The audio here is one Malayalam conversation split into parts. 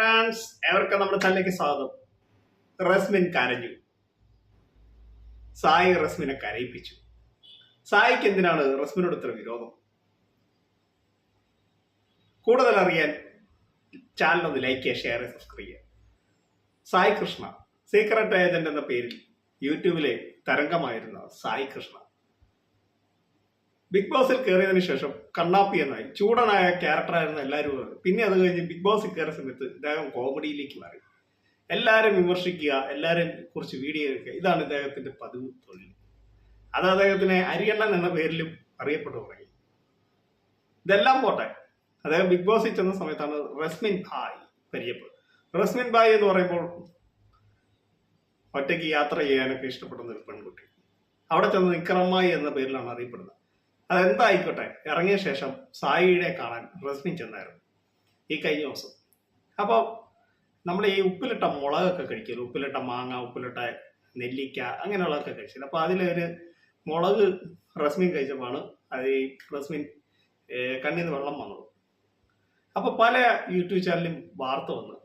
ഫ്രാൻസ് ഏവർക്കും നമ്മുടെ ചാനലിലേക്ക് സ്വാഗതം? റസ്മിൻ കരഞ്ഞു. സായി റസ്മിനെ കരയിപ്പിച്ചു. സായിക്ക് എന്തിനാണ് റസ്മിനോട് ഇത്ര വിരോധം? കൂടുതൽ അറിയാൻ ചാനൽ ഒന്ന് ലൈക്ക് ചെയ്യുക ഷെയർ ചെയ്യുക സബ്സ്ക്രൈബ് ചെയ്യുക. സായി കൃഷ്ണ സീക്രട്ട് ഏജന്റ് എന്ന പേരിൽ യൂട്യൂബിലെ തരംഗമായിരുന്ന സായി കൃഷ്ണ. ബിഗ് ബോസിൽ കയറിയതിന് ശേഷം കണ്ണാപ്പി എന്നായി. ചൂടനായ ക്യാരക്ടറായിരുന്നു എല്ലാവരും. പിന്നെ അത് കഴിഞ്ഞ് ബിഗ് ബോസിൽ കയറിയ സമയത്ത് ഇദ്ദേഹം കോമഡിയിലേക്ക് മാറി. എല്ലാവരും വിമർശിക്കുക എല്ലാവരും കുറിച്ച് വീഡിയോ എടുക്കുക ഇതാണ് ഇദ്ദേഹത്തിന്റെ പതിവ് തൊഴിൽ. അത് അദ്ദേഹത്തിനെ അരിയണ്ണൻ എന്ന പേരിലും അറിയപ്പെട്ടു തുടങ്ങി. ഇതെല്ലാം പോട്ടെ. അദ്ദേഹം ബിഗ് ബോസിൽ ചെന്ന സമയത്താണ് റസ്മിൻ ഭായ് പരിചയപ്പെടുന്നത് റസ്മിൻ ഭായ് എന്ന് പറയുമ്പോൾ ഒറ്റയ്ക്ക് യാത്ര ചെയ്യാനൊക്കെ ഇഷ്ടപ്പെടുന്ന ഒരു പെൺകുട്ടി. അവിടെ ചെന്ന് നിക്രമായി എന്ന പേരിലാണ് അറിയപ്പെടുന്നത്. അതെന്തായിക്കോട്ടെ? ഇറങ്ങിയ ശേഷം സായിയുടെ കാണാൻ റസ്മിൻ ചെന്നായിരുന്നു. ഈ കഴിഞ്ഞ ദിവസം. അപ്പോൾ നമ്മൾ ഈ ഉപ്പിലിട്ട മുളകൊക്കെ കഴിക്കില്ല ഉപ്പിലിട്ട മാങ്ങ ഉപ്പിലിട്ട നെല്ലിക്ക അങ്ങനെയുള്ളതൊക്കെ കഴിച്ചില്ല അപ്പോൾ അതിലൊരു മുളക് റസ്മിൻ കഴിച്ചപ്പോൾ അത് ഈ റസ്മിൻ കണ്ണിൽ നിന്ന് വെള്ളം വന്നത്. അപ്പോൾ പല യൂട്യൂബ് ചാനലിലും വാർത്ത വന്നു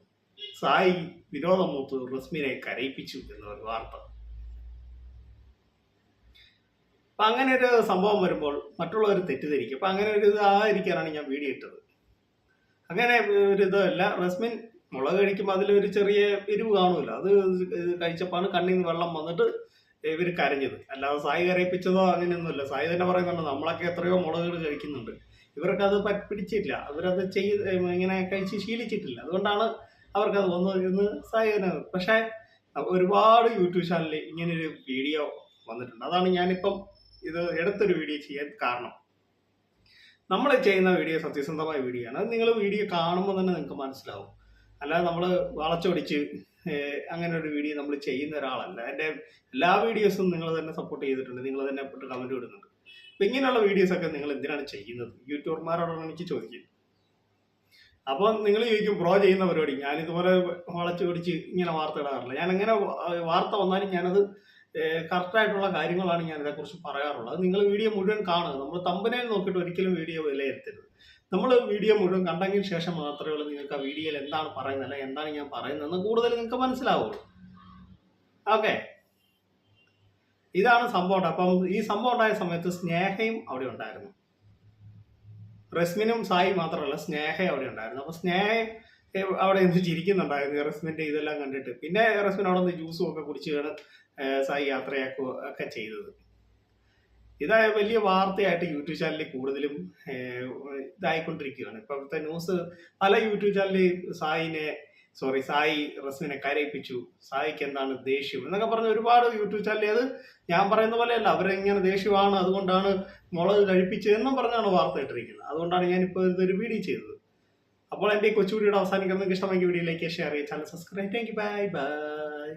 സായി വിനോദമൂത്ത് റസ്മിനെ കരയിപ്പിച്ചു എന്നൊരു വാർത്ത. അപ്പൊ അങ്ങനെ ഒരു സംഭവം വരുമ്പോൾ മറ്റുള്ളവർ തെറ്റിദ്ധരിക്കും. അപ്പൊ അങ്ങനെ ഒരു ഇതായിരിക്കാനാണ് ഞാൻ വീഡിയോ ഇട്ടത്. അങ്ങനെ ഒരു ഇതല്ല. റസ്മിൻ മുളക് കഴിക്കുമ്പോൾ അതിലൊരു ചെറിയ എരിവ് കാണൂല. അത് കഴിച്ചപ്പോൾ കണ്ണിൽ നിന്ന് വെള്ളം വന്നിട്ട് ഇവർ കരഞ്ഞത്. അല്ലാതെ സായി കരയിപ്പിച്ചതോ അങ്ങനെയൊന്നുമില്ല. സായി തന്നെ പറയുന്നുണ്ട് നമ്മളൊക്കെ എത്രയോ മുളകുകൾ കഴിക്കുന്നുണ്ട്. ഇവർക്ക് അത് പിടിച്ചില്ല അവരത് ചെയ്ത് ഇങ്ങനെ കഴിച്ച് ശീലിച്ചിട്ടില്ല. അതുകൊണ്ടാണ് അവർക്കത് വന്നത് എന്ന് സായി തന്നെ പക്ഷേ ഒരുപാട് യൂട്യൂബ് ചാനലിൽ ഇങ്ങനൊരു വീഡിയോ വന്നിട്ടുണ്ട്. അതാണ് ഞാനിപ്പം ഇത് എടുത്തൊരു വീഡിയോ ചെയ്യാൻ കാരണം. നമ്മൾ ചെയ്യുന്ന വീഡിയോ സത്യസന്ധമായ വീഡിയോ ആണ്. അത് നിങ്ങൾ വീഡിയോ കാണുമ്പോൾ തന്നെ നിങ്ങൾക്ക് മനസ്സിലാവും. അല്ലാതെ നമ്മൾ വളച്ചൊടിച്ച് അങ്ങനെ ഒരു വീഡിയോ നമ്മൾ ചെയ്യുന്ന ഒരാളല്ല. എന്റെ എല്ലാ വീഡിയോസും നിങ്ങൾ തന്നെ സപ്പോർട്ട് ചെയ്തിട്ടുണ്ട്. നിങ്ങൾ തന്നെ കമന്റ് ഇടുന്നുണ്ട്. അപ്പം ഇങ്ങനെയുള്ള വീഡിയോസൊക്കെ നിങ്ങൾ എന്തിനാണ് ചെയ്യുന്നത്? യൂട്യൂബർമാരോടാണ് എനിക്ക് ചോദിക്കുന്നത് അപ്പോൾ നിങ്ങൾ ചോദിക്കും ബ്രോ ചെയ്യുന്ന പരിപാടി? ഞാനിതുപോലെ വളച്ചൊടിച്ച് ഇങ്ങനെ വാർത്ത ഇടാറില്ല. ഞാൻ എങ്ങനെ വാർത്ത വന്നാലും ഞാനത് കറക്റ്റായിട്ടുള്ള കാര്യങ്ങളാണ് ഞാൻ ഇതേക്കുറിച്ച് പറയാറുള്ളത് നിങ്ങൾ വീഡിയോ മുഴുവൻ കാണുക. നമ്മൾ തമ്പനെ നോക്കിയിട്ട് ഒരിക്കലും വീഡിയോ വിലയിരുത്തരുത്. നമ്മൾ വീഡിയോ മുഴുവൻ കണ്ടെങ്കിൽ ശേഷം മാത്രമേ ഉള്ളൂ നിങ്ങൾക്ക് ആ വീഡിയോയിൽ എന്താണ് പറയുന്നത് അല്ലെങ്കിൽ എന്താണ് ഞാൻ പറയുന്നതെന്ന് കൂടുതൽ നിങ്ങൾക്ക് മനസ്സിലാവുള്ളൂ. ഓക്കെ. ഇതാണ് സംഭവം അപ്പം ഈ സംഭവം ഉണ്ടായ സമയത്ത് സ്നേഹയും അവിടെ ഉണ്ടായിരുന്നു. റസ്മിനും സായി മാത്രമല്ല സ്നേഹയും അവിടെ ഉണ്ടായിരുന്നു. അപ്പൊ സ്നേഹ ഏ, അവിടെ എന്ത് ചിരിക്കുന്നുണ്ടായിരുന്നു എറസ്മിന്റെ ഇതെല്ലാം കണ്ടിട്ട്. പിന്നെ എറസ്മിൻ അവിടെ നിന്ന് ജ്യൂസും ഒക്കെ കുടിച്ചാണ് സായി യാത്രയാക്കുക ഒക്കെ ചെയ്തത്. ഇതായ വലിയ വാർത്തയായിട്ട് യൂട്യൂബ് ചാനലിൽ കൂടുതലും ഇതായിക്കൊണ്ടിരിക്കുകയാണ്. ഇപ്പോഴത്തെ ന്യൂസ് പല യൂട്യൂബ് ചാനലിൽ സായിനെ സോറി സായി റസ്മിനെ കരയിപ്പിച്ചു. സായിക്ക് എന്താണ് ദേഷ്യം എന്നൊക്കെ പറഞ്ഞ് ഒരുപാട് യൂട്യൂബ് ചാനലിൽ അത് ഞാൻ പറയുന്ന പോലെയല്ല അവരിങ്ങനെ ദേഷ്യമാണ് അതുകൊണ്ടാണ് മുളക് കഴിപ്പിച്ചതെന്നും പറഞ്ഞാണ് വാർത്ത ഇട്ടിരിക്കുന്നത്. അതുകൊണ്ടാണ് ഞാനിപ്പോൾ ഇതൊരു വീഡിയോ ചെയ്തത്. അപ്പോൾ എന്റെ കൊച്ചുകൂടിയുടെ അവസാനിക്കുന്നത് ഇഷ്ടമെങ്കിൽ വീഡിയോയിലേക്ക് ഷെയർ ചെയ്യാൻ subscribe thank you bye bye